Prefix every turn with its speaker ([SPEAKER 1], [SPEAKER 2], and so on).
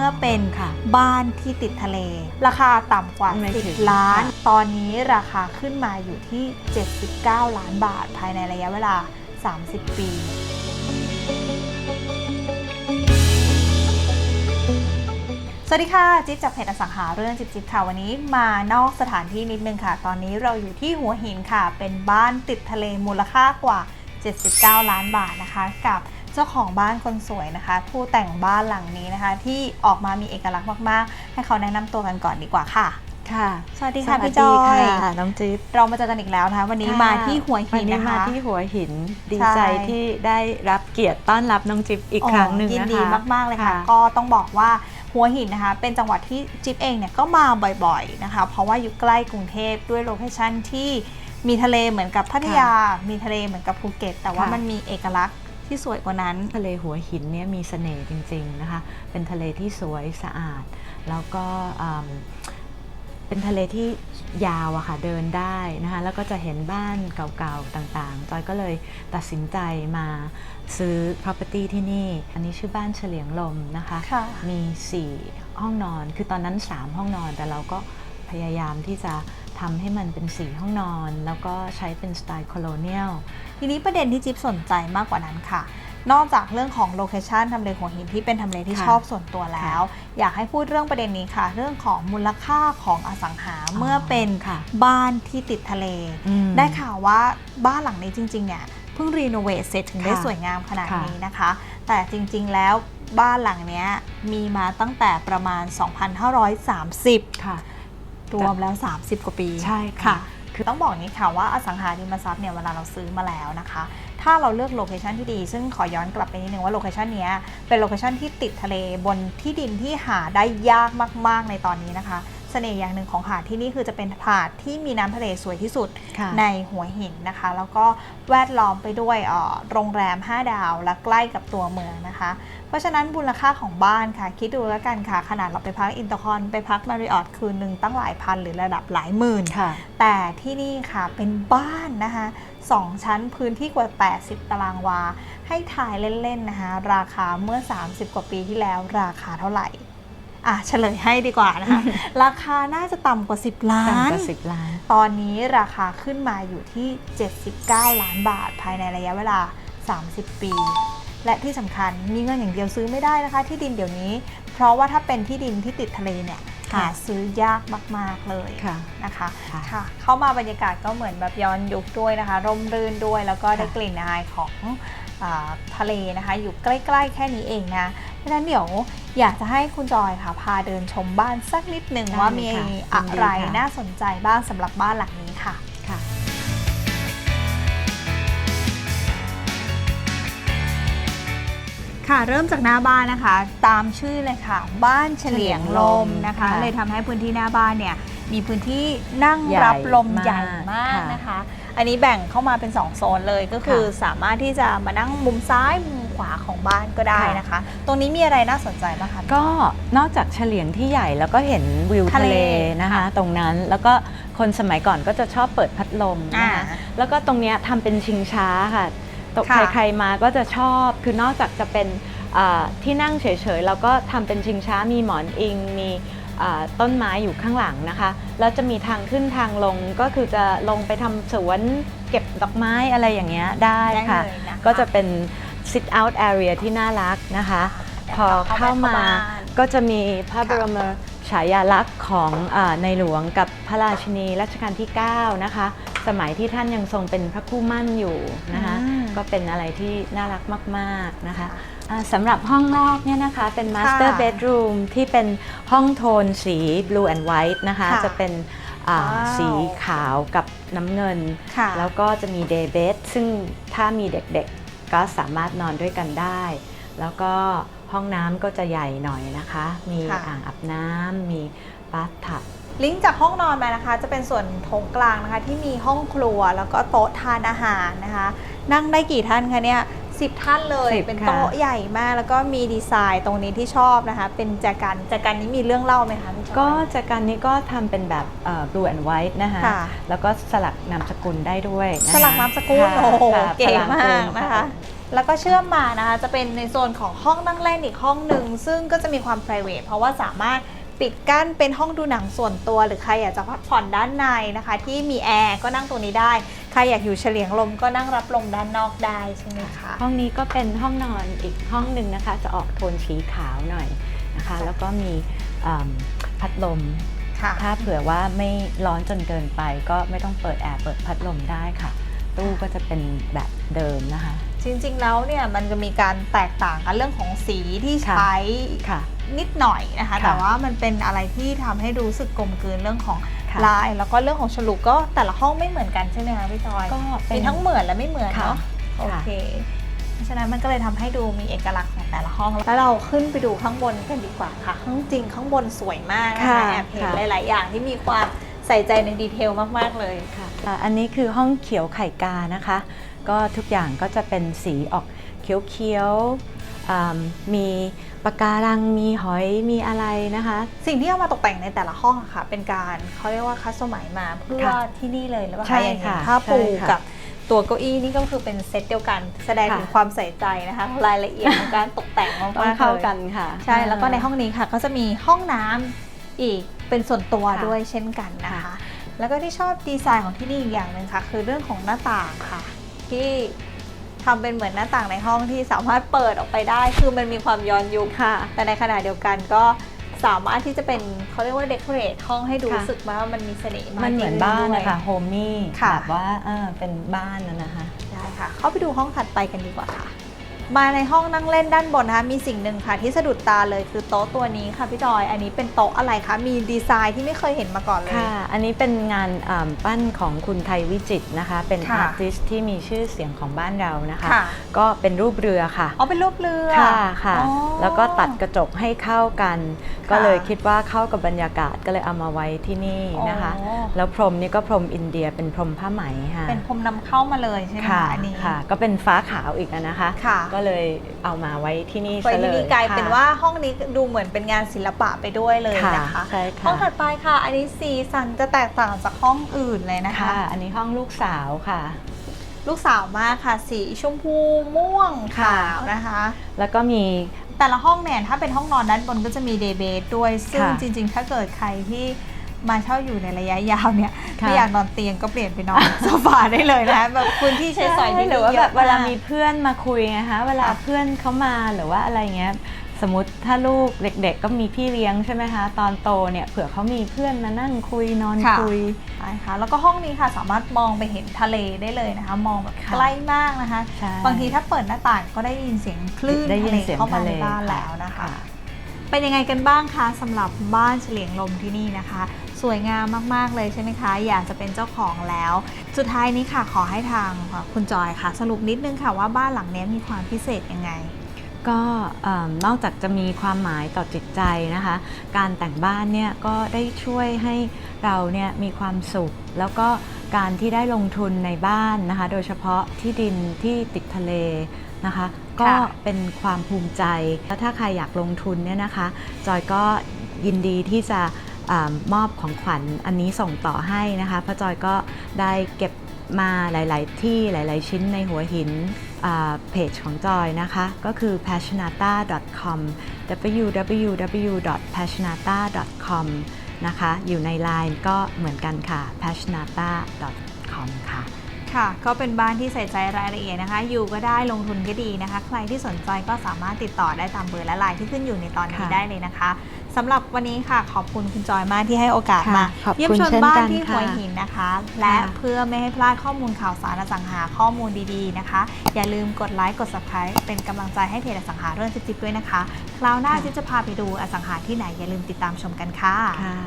[SPEAKER 1] มื่อเป็น
[SPEAKER 2] ค่ะ
[SPEAKER 1] บ้านที่ติดทะเล ราคาต่ำกว่า
[SPEAKER 2] ไม่ถึง
[SPEAKER 1] 10 ล้าน
[SPEAKER 2] ค่ะ
[SPEAKER 1] ตอนนี้ราคาขึ้นมาอยู่ที่ 79 ล้านบาท ภายในระยะเวลา 30 ปี สวัสดีค่ะ จิ๊บจากเพจอสังหาเรื่องจิ๊บจิ๊บค่ะวันนี้มานอกสถานที่นิดนึงค่ะ ตอนนี้เราอยู่ที่หัวหินค่ะ เป็นบ้านติดทะเลมูลค่ากว่า 79 ล้านบาทนะคะ กับ เจ้าของบ้านคนสวยนะคะ ผู้แต่งบ้านหลังนี้นะคะ ที่ออกมามีเอกลักษณ์มากๆ ให้เขาแนะนำตัวกันก่อนดีกว่าค่ะ
[SPEAKER 2] ค่ะ
[SPEAKER 1] สวัสดีค่ะ
[SPEAKER 2] สวัส
[SPEAKER 1] พี่จอย
[SPEAKER 2] ค่ะน้องจิ๊บ
[SPEAKER 1] เรามาเจอกันอีกแล้วนะคะ วันนี้
[SPEAKER 2] ค่ะ
[SPEAKER 1] มาที่หัวหิน
[SPEAKER 2] วันนี้
[SPEAKER 1] นะคะ
[SPEAKER 2] มาที่หัวหินดี
[SPEAKER 1] ใช่
[SPEAKER 2] ใจที่ได้รับเกียรติต้อนรับน้องจิ๊บอีกครั้งหนึ่ง
[SPEAKER 1] ยิน
[SPEAKER 2] นะคะ
[SPEAKER 1] ดีมาก ๆ เลยค่ะ ก็ต้องบอกว่าหัวหินนะคะ เป็นจังหวัดที่จิ๊บเองเนี่ยก็มาบ่อยๆนะคะ เพราะว่าอยู่ใกล้กรุงเทพด้วยโลเคชั่นที่มีทะเลเหมือนกับพัทยา มีทะเลเหมือนกับภูเก็ต แต่ว่า
[SPEAKER 2] ค่ะ
[SPEAKER 1] มันมีเอกลักษณ์ ที่สวยกว่านั้น
[SPEAKER 2] ทะเลหัวหินเนี่ยมีเสน่ห์จริงๆนะคะ เป็นทะเลที่สวยสะอาด แล้วก็อืมเป็นทะเลที่ยาวอะค่ะเดินได้นะคะแล้วก็จะเห็นบ้านเก่าๆต่างๆ จอยก็เลยตัดสินใจมาซื้อ property ที่นี่ อันนี้ชื่อบ้านเฉลียงลมนะคะ
[SPEAKER 1] ค่ะ
[SPEAKER 2] มี 4 ห้องนอน คือตอนนั้น 3 ห้องนอนแต่เราก็พยายามที่จะ ทำให้มันเป็น4ห้องนอน แล้วก็ใช้เป็นสไตล์โคโลเนียล
[SPEAKER 1] ทีนี้ประเด็นที่จิ๊บสนใจมากกว่านั้นค่ะ นอกจากเรื่องของโลเคชันทำเลหัวหินที่เป็นทำเลที่
[SPEAKER 2] ค่ะ
[SPEAKER 1] ชอบส่วนตัวแล้ว อยากให้พูดเรื่องประเด็นนี้ค่ะ เรื่องของมูลค่าของอสังหาเมื่อเป็น
[SPEAKER 2] ค่ะ
[SPEAKER 1] บ้านที่ติดทะเล
[SPEAKER 2] อืม
[SPEAKER 1] ได้ข่าวว่าบ้านหลังนี้จริง ๆ เนี่ยเพิ่งรีโนเวทเสร็จถึงได้
[SPEAKER 2] ค่ะ
[SPEAKER 1] สวยงามขนาด
[SPEAKER 2] ค่ะ
[SPEAKER 1] นี้นะคะ แต่จริง ๆ แล้วบ้านหลังเนี้ยมีมาตั้งแต่ประมาณ 2,530
[SPEAKER 2] ค่ะ
[SPEAKER 1] รวมแล้ว 30 กว่าปี
[SPEAKER 2] ใช่ค่ะ
[SPEAKER 1] คือต้องบอกนี้ค่ะว่าอสังหาริมทรัพย์เนี่ยเวลาเราซื้อมาแล้วนะคะ ถ้าเราเลือกโลเคชันที่ดี ซึ่งขอย้อนกลับไปนิดนึงว่าโลเคชันเนี้ยเป็นโลเคชันที่ติดทะเลบนที่ดินที่หาได้ยากมาก ๆ ในตอนนี้นะคะ เสน่ห์อย่างหนึ่งของหาดที่นี่คือจะเป็นหาดที่มีน้ำทะเลสวยที่สุด
[SPEAKER 2] ค่ะ
[SPEAKER 1] ในหัวหินนะคะ แล้วก็แวดล้อมไปด้วยเอ่อโรงแรม 5 ดาวและใกล้กับตัวเมืองนะคะ เพราะฉะนั้นมูลค่าของบ้านค่ะ คิดดูแล้วกันค่ะ ขนาดเราไปพักอินเตอร์คอนไปพักมาริออทคืนหนึ่งตั้งหลายพันหรือระดับหลายหมื่น
[SPEAKER 2] ค่ะ
[SPEAKER 1] แต่ที่นี่ค่ะเป็นบ้านนะคะสองชั้นพื้นที่กว่า 80 ตารางวา ให้ถ่ายเล่นๆนะคะราคาเมื่อ 30 กว่าปีที่แล้วราคาเท่าไหร่ อะเฉลยให้ดีกว่านะคะ ราคาน่าจะต่ำกว่า 10 ล้า
[SPEAKER 2] ต่ำ
[SPEAKER 1] น
[SPEAKER 2] กว่าสิบล้าน
[SPEAKER 1] ตอนนี้ราคาขึ้นมาอยู่ที่ 79 ล้านบาทภายในระยะเวลา 30 ปี และที่สำคัญมีเงินอย่างเดียวซื้อไม่ได้นะคะ ที่ดินเดี๋ยวนี้ เพราะว่าถ้าเป็นที่ดินที่ติดทะเลเนี่ยหา
[SPEAKER 2] ค่ะ
[SPEAKER 1] ซื้อยากมาก ๆ เลย
[SPEAKER 2] ค่ะ
[SPEAKER 1] นะคะ
[SPEAKER 2] ค่ะ
[SPEAKER 1] ค่ะ เข้ามาบรรยากาศก็เหมือนแบบย้อนยุคด้วยนะคะ ร่มรื่นด้วยแล้วก็ได้
[SPEAKER 2] ค่ะ
[SPEAKER 1] กลิ่นอายของอาทะเลนะคะ อยู่ใกล้ ๆ แค่นี้เองนะ เพราะฉะนั้นเดี๋ยวอยากจะให้คุณจอยค่ะพาเดินชมบ้านสักนิดหนึ่ง
[SPEAKER 2] ได้
[SPEAKER 1] ว่ามี
[SPEAKER 2] ค่ะ
[SPEAKER 1] อะไร
[SPEAKER 2] ยินดีค่ะ
[SPEAKER 1] น่าสนใจบ้างสำหรับบ้านหลังนี้ค่ะ
[SPEAKER 2] ค่ะ
[SPEAKER 1] ค่ะเริ่มจากหน้าบ้านนะคะ ตามชื่อเลยค่ะ บ้านเฉลียงลมนะคะ
[SPEAKER 2] ค่ะ
[SPEAKER 1] เลยทำให้พื้นที่หน้าบ้านเนี่ยมีพื้นที่นั่ง
[SPEAKER 2] ใหญ่
[SPEAKER 1] รับลม
[SPEAKER 2] มาก
[SPEAKER 1] ใหญ่มาก
[SPEAKER 2] ค่ะ
[SPEAKER 1] นะคะ อันนี้แบ่งเข้ามาเป็น 2 โซนเลยก็คือ
[SPEAKER 2] ค่ะ
[SPEAKER 1] สามารถที่จะมานั่งมุมซ้ายมุมข วาของบ้านก็ได้
[SPEAKER 2] ค่ะ
[SPEAKER 1] นะคะ ตรงนี้มีอะไรน่าสนใจบ้างคะ
[SPEAKER 2] ก็นอกจากเฉลียงที่ใหญ่แล้วก็เห็นวิว
[SPEAKER 1] ทะ
[SPEAKER 2] ทะ
[SPEAKER 1] เล
[SPEAKER 2] เลนะคะ
[SPEAKER 1] ค่ะ
[SPEAKER 2] ตรงนั้นแล้วก็คนสมัยก่อนก็จะชอบเปิดพัดลมนะคะ
[SPEAKER 1] อ่า
[SPEAKER 2] แล้วก็ตรงเนี้ยทำเป็นชิงช้าค่ะตก
[SPEAKER 1] ค่ะ
[SPEAKER 2] ใครๆมาก็จะชอบคือนอกจากจะเป็นอ่าที่นั่งเฉยๆแล้วก็ทำเป็นชิงช้ามีหมอนอิงมีอ่าต้นไม้อยู่ข้างหลังนะคะแล้วจะมีทางขึ้นทางลงก็คือจะลงไปทำสวนเก็บดอกไม้อะไรอย่างเงี้ยได้
[SPEAKER 1] ได้
[SPEAKER 2] ค่ะ
[SPEAKER 1] เลยนะคะ
[SPEAKER 2] ก็จะเป็น sit out area ที่น่ารักนะคะ พอเข้ามา
[SPEAKER 1] บ้น
[SPEAKER 2] ก็จะมีพระบ
[SPEAKER 1] ค่ะ
[SPEAKER 2] รมฉายาลักษณ์ของอาในหลวงกับพระราชินีรัชกาลที่ 9 นะคะ สมัยที่ท่านยังทรงเป็นพระคู่มั่นอยู่นะคะ
[SPEAKER 1] อืม
[SPEAKER 2] ก็เป็นอะไรที่น่ารักมาก ๆ นะคะ
[SPEAKER 1] ค่ะ
[SPEAKER 2] อ่าสำหรับห้องแรกเนี่ยนะคะเป็น master
[SPEAKER 1] ค่ะ
[SPEAKER 2] bedroom ที่เป็นห้องโทนสี blue and white นะคะ
[SPEAKER 1] ค่ะ
[SPEAKER 2] จะเป็นอ่า
[SPEAKER 1] ว้าว
[SPEAKER 2] สีขาวกับน้ำเงิน
[SPEAKER 1] ค่ะ
[SPEAKER 2] แล้วก็จะมี day bed ซึ่งถ้ามีเด็กๆ ก็สามารถนอนด้วยกันได้ แล้วก็ห้องน้ำก็จะใหญ่หน่อยนะคะ มี
[SPEAKER 1] ค่ะ
[SPEAKER 2] อ่างอาบน้ำมีบาธทับ
[SPEAKER 1] ลิงก์จากห้องนอนมานะคะ จะเป็นส่วนโถงกลางนะคะ ที่มีห้องครัวแล้วก็โต๊ะทานอาหารนะคะ นั่งได้กี่ท่านคะเนี่ย 10 ท่านเลย
[SPEAKER 2] 10
[SPEAKER 1] เป็น
[SPEAKER 2] ค่ะ
[SPEAKER 1] โต๊ะใหญ่มากแล้วก็มีดีไซน์ตรงนี้ที่ชอบนะคะ เป็นแจกันแจกันนี้มีเรื่องเล่าไหมคะพี่จอย
[SPEAKER 2] ก็จากการนี้ก็ทำเป็นแบบเอ่อ blue and white นะคะ
[SPEAKER 1] ค่ะ
[SPEAKER 2] แล้วก็สลักนามสกุลได้ด้วยนะคะ
[SPEAKER 1] สลักนามสกุล
[SPEAKER 2] ค่ะ
[SPEAKER 1] โอ้โห
[SPEAKER 2] ค่ะ
[SPEAKER 1] เก๋
[SPEAKER 2] พลัง
[SPEAKER 1] มา
[SPEAKER 2] บุ
[SPEAKER 1] ก
[SPEAKER 2] ญ
[SPEAKER 1] นะคะ แล้วก็เชื่อมมานะคะ จะเป็นในโซนของห้องนั่งเล่นอีกห้องหนึ่งซึ่งก็จะมีความ p r i v a t เพราะว่าสามารถ ปิดกั้นเป็นห้องดูหนังส่วนตัว หรือใครอยากจะพักผ่อนด้านในนะคะ ที่มีแอร์ก็นั่งตรงนี้ได้ ใครอยากอยู่เฉลียงลมก็นั่งรับลมด้านนอกได้ใช่ไหมคะ
[SPEAKER 2] ห้องนี้ก็เป็นห้องนอนอีกห้องหนึ่งนะคะ จะออกโทนสีขาวหน่อยนะคะ
[SPEAKER 1] ค่ะ
[SPEAKER 2] แล้วก็มีอืมพัดลม
[SPEAKER 1] ค่ะ
[SPEAKER 2] ถ้าเผื่อว่าไม่ร้อนจนเกินไป ก็ไม่ต้องเปิดแอร์เปิดพัดลมได้ค่ะตู้ก็จะเป็นแบบเดิมนะคะ
[SPEAKER 1] จริงๆแล้วเนี่ยมันจะมีการแตกต่างกันเรื่องของสีที่
[SPEAKER 2] ค่ะ
[SPEAKER 1] ใช้
[SPEAKER 2] ค่ะ
[SPEAKER 1] นิดหน่อยนะคะ
[SPEAKER 2] ค่ะ
[SPEAKER 1] แต่ว่ามันเป็นอะไรที่ทำให้รู้สึกกลมกลืนเรื่องของ
[SPEAKER 2] ค่ะ
[SPEAKER 1] ลาย แล้วก็เรื่องของฉลุก็แต่ละห้องไม่เหมือนกันใช่ไหมคะพี่จอย
[SPEAKER 2] ก็เป็
[SPEAKER 1] มี
[SPEAKER 2] น
[SPEAKER 1] ทั้งเหมือนและไม่เหมือน
[SPEAKER 2] ค่ะ
[SPEAKER 1] เนาะโอ
[SPEAKER 2] ค่ะ
[SPEAKER 1] เคเพราะฉะนั้นมันก็เลยทำให้ดูมีเอกลักษณ์ของแต่ละห้อง แล้วเราขึ้นไปดูข้างบนกันดีกว่าค่ะ ข้างจริงข้างบนสวยมากนะคะ
[SPEAKER 2] ค่ะ
[SPEAKER 1] แอบเห็น
[SPEAKER 2] ค่ะ
[SPEAKER 1] หลาย ๆ อย่างที่มีความใส่ใจในดีเทลมาก ๆ เลย
[SPEAKER 2] ค่ะอ่าอันนี้คือห้องเขียวไข่กานะคะ ก็ทุกอย่างก็จะเป็นสีออกเขียวๆอ่า มีปะการังมีหอยมีอะไรนะคะ
[SPEAKER 1] สิ่งที่เอามาตกแต่งในแต่ละห้องอะค่ะ เป็นการเขาเรียกว่าคัสตอมไมมาเพื่อ
[SPEAKER 2] ค่ะ
[SPEAKER 1] ที่นี่เลยหรือเปล่า
[SPEAKER 2] ใช่
[SPEAKER 1] คะอย่างเห็น
[SPEAKER 2] ค่ะ
[SPEAKER 1] ผ้าปู
[SPEAKER 2] ใช่ค่ะ
[SPEAKER 1] กับตัวเก้าอี้นี่ก็คือเป็นเซตเดียวกัน แสดงถึง
[SPEAKER 2] ค่ะ
[SPEAKER 1] ความใส่ใจนะคะ รายละเอียดของการตกแต่งมาก
[SPEAKER 2] ต้อง
[SPEAKER 1] ๆ
[SPEAKER 2] เข้า
[SPEAKER 1] เลย
[SPEAKER 2] กันค่ะ
[SPEAKER 1] ใช่แล้วก็ในห้องนี้ค่ะก็จะมีห้องน้ำอีกเป็นส่วนตัว
[SPEAKER 2] ค่ะ
[SPEAKER 1] ด้วยเช่นกันนะคะ
[SPEAKER 2] ค่ะ
[SPEAKER 1] แล้วก็ที่ชอบดีไซน์ของที่นี่อีกอย่างหนึ่งค่ะ คือเรื่องของหน้าต่างค่ะ ที่ ทำเป็นเหมือนหน้าต่างในห้องที่สามารถเปิดออกไปได้ คือมันมีความย้อนยุค
[SPEAKER 2] ค่ะ
[SPEAKER 1] แต่ในขณะเดียวกันก็สามารถที่จะเป็นเขาเรียกว่าเดคอเรทห้องให้ดู
[SPEAKER 2] ค่ะ
[SPEAKER 1] รู้สึกว่ามันมีเสน่ห์มาก
[SPEAKER 2] มันเหมือน
[SPEAKER 1] ยิ่ง
[SPEAKER 2] บ้าน
[SPEAKER 1] ด้วย
[SPEAKER 2] นะคะโฮมมี่
[SPEAKER 1] ค่ะ
[SPEAKER 2] แบบว่าเออเป็นบ้านนะนะคะ
[SPEAKER 1] ได้ค่ะ เข้าไปดูห้องถัดไปกันดีกว่าค่ะ มาในห้องนั่งเล่นด้านบนนะคะมีสิ่งหนึ่งค่ะที่สะดุดตาเลยคือโต๊ะตัวนี้ค่ะพี่จอย อันนี้เป็นโต๊ะอะไรคะมีดีไซน์ที่ไม่เคยเห็นมาก่อนเลย
[SPEAKER 2] ค่ะ อันนี้เป็นงานอ่าปั้นของคุณไทยวิจิตรนะคะ เป็น
[SPEAKER 1] ค่ะ
[SPEAKER 2] อาร์ติสที่มีชื่อเสียงของบ้านเรานะคะ
[SPEAKER 1] ค่ะ
[SPEAKER 2] ก็เป็นรูปเรือค่ะ
[SPEAKER 1] อ๋อเป็นรูปเรือ
[SPEAKER 2] ค่ะค่ะ
[SPEAKER 1] อ๋อ
[SPEAKER 2] แล้วก็ตัดกระจกให้เข้ากัน
[SPEAKER 1] ค่ะ
[SPEAKER 2] ก็เลยคิดว่าเข้ากับบรรยากาศก็เลยเอามาไว้ที่นี่นะคะ
[SPEAKER 1] อ๋อ
[SPEAKER 2] แล้วพรมนี่ก็พรมอินเดียเป็นพรมผ้าไหมค่ะ
[SPEAKER 1] เป็นพรมนำเข้ามาเลยใช่ไหม
[SPEAKER 2] ค่ะ
[SPEAKER 1] คะอันนี้
[SPEAKER 2] ค่ะ ก็เป็นฟ้าขาวอีกอะนะคะ
[SPEAKER 1] ค่ะ
[SPEAKER 2] ก็เลยเอามาไว้ที่นี่
[SPEAKER 1] ไป
[SPEAKER 2] ซะเล
[SPEAKER 1] ที่
[SPEAKER 2] ย
[SPEAKER 1] นี่กลายเป็น
[SPEAKER 2] ค่ะ
[SPEAKER 1] ว่าห้องนี้ดูเหมือนเป็นงานศิลปะไปด้วยเลย
[SPEAKER 2] ค่ะ
[SPEAKER 1] นะคะ
[SPEAKER 2] ใช่ค่ะ
[SPEAKER 1] ห้องถัดไปค่ะ อันนี้สีสันจะแตกต่างจากห้องอื่นเลยนะคะ
[SPEAKER 2] ค่ะ อันนี้ห้องลูกสาวค่ะ
[SPEAKER 1] ลูกสาวมากค่ะ สีชมพูม่วง
[SPEAKER 2] ค่ะ
[SPEAKER 1] ขาวนะคะ
[SPEAKER 2] แล้วก็มี
[SPEAKER 1] แต่ละห้องเนี่ยถ้าเป็นห้องนอนด้านบนก็จะมีเดย์เบดด้วย ซึ่ง
[SPEAKER 2] ค่ะ
[SPEAKER 1] จริงๆ ถ้าเกิดใครที่ มาเช่าอยู่ในระยะยาวเนี่ย
[SPEAKER 2] ค่ะ
[SPEAKER 1] ไม่อยากนอนเตียงก็เปลี่ยนไปนอน โซฟาได้เลยนะคะแบบพื้นที่ใช้สอยที่
[SPEAKER 2] หรือว่า
[SPEAKER 1] เย
[SPEAKER 2] แบ
[SPEAKER 1] อะ
[SPEAKER 2] บเวลาม
[SPEAKER 1] ก
[SPEAKER 2] มีเพื่อนมาคุยไงคะเวลา
[SPEAKER 1] ค่ะ
[SPEAKER 2] เพื่อนเขามาหรือว่าอะไรเงี้ยสมมติถ้าลูกเด็ก ๆ ก็มีพี่เลี้ยงใช่ไหมคะตอนโตเนี่ยเผื่อเขามีเพื่อนมานั่งคุยนอน
[SPEAKER 1] ค่ะ
[SPEAKER 2] คุย
[SPEAKER 1] ใช่ค่ะแล้วก็ห้องนี้ค่ะสามารถมองไปเห็นทะเลได้เลยนะคะ มองแบบ
[SPEAKER 2] ค่ะ
[SPEAKER 1] ใกล้มากนะคะ
[SPEAKER 2] ใช่
[SPEAKER 1] บางทีถ้าเปิดหน้าต่างก็ได้ยินเสียงคลื่น
[SPEAKER 2] ได้ยิ
[SPEAKER 1] ทะ
[SPEAKER 2] น
[SPEAKER 1] เล
[SPEAKER 2] เสียง
[SPEAKER 1] เข้ามา
[SPEAKER 2] ทะเล
[SPEAKER 1] ในบ้าน
[SPEAKER 2] ค่ะ
[SPEAKER 1] แล้วนะคะ
[SPEAKER 2] ค่ะ
[SPEAKER 1] เป็นยังไงกันบ้างคะสำหรับบ้านเฉลียงลมที่นี่นะคะ สวยงามมากๆเลยใช่ไหมคะ อยากจะเป็นเจ้าของแล้ว สุดท้ายนี้ค่ะขอให้ทางคุณจอยค่ะ สรุปนิดนึงค่ะว่าบ้านหลังนี้มีความพิเศษยังไง
[SPEAKER 2] ก็นอกจากจะมีความหมายต่อจิตใจนะคะ การแต่งบ้านเนี่ยก็ได้ช่วยให้เราเนี่ยมีความสุข แล้วก็การที่ได้ลงทุนในบ้านนะคะ โดยเฉพาะที่ดินที่ติดทะเลนะคะ ก็เป็นความภูมิใจ แล้วถ้าใครอยากลงทุนเนี่ยนะคะ จอยก็ยินดีที่จะอมอบของขวัญอันนี้ส่งต่อให้นะคะเพราะจอยก็ได้เก็บมาหลาย ๆ ที่หลาย ๆ ชิ้นในหัวหินเพจของจอยนะคะ ก็คือ passionata.com www.passionata.com นะคะ อยู่ใน Line ก็เหมือนกันค่ะ passionata.com ค่ะ
[SPEAKER 1] ค่ะ ก็เป็นบ้านที่ใส่ใจรายละเอียดนะคะ อยู่ก็ได้ลงทุนก็ดีนะคะ ใครที่สนใจก็สามารถติดต่อได้ตามเบอร์และไลน์ที่ขึ้นอยู่ในตอนนี้
[SPEAKER 2] ค่ะ
[SPEAKER 1] ได้เลยนะคะสำหรับวันนี้ค่ะขอบคุณคุณจอยมากที่ให้โอกาส
[SPEAKER 2] ค่ะ
[SPEAKER 1] มา
[SPEAKER 2] ขอบคุณ
[SPEAKER 1] เยี่ยมชม
[SPEAKER 2] เช่น
[SPEAKER 1] บ้า
[SPEAKER 2] กันน
[SPEAKER 1] ที่หัว
[SPEAKER 2] ค่ะ
[SPEAKER 1] หินนะคะ และ
[SPEAKER 2] ค่ะ
[SPEAKER 1] เพื่อไม่ให้พลาดข้อมูลข่าวสารอสังหาข้อมูลดีๆนะคะ อย่าลืมกดไลค์กด subscribe เป็นกำลังใจให้เพจอสังหาเรื่องจิ๊บๆด้วยนะคะ คราวหน้าจิ๊บจะพาไปดูอสังหาที่ไหนอย่าลืมติดตามชมกันค่ะ
[SPEAKER 2] ค่ะ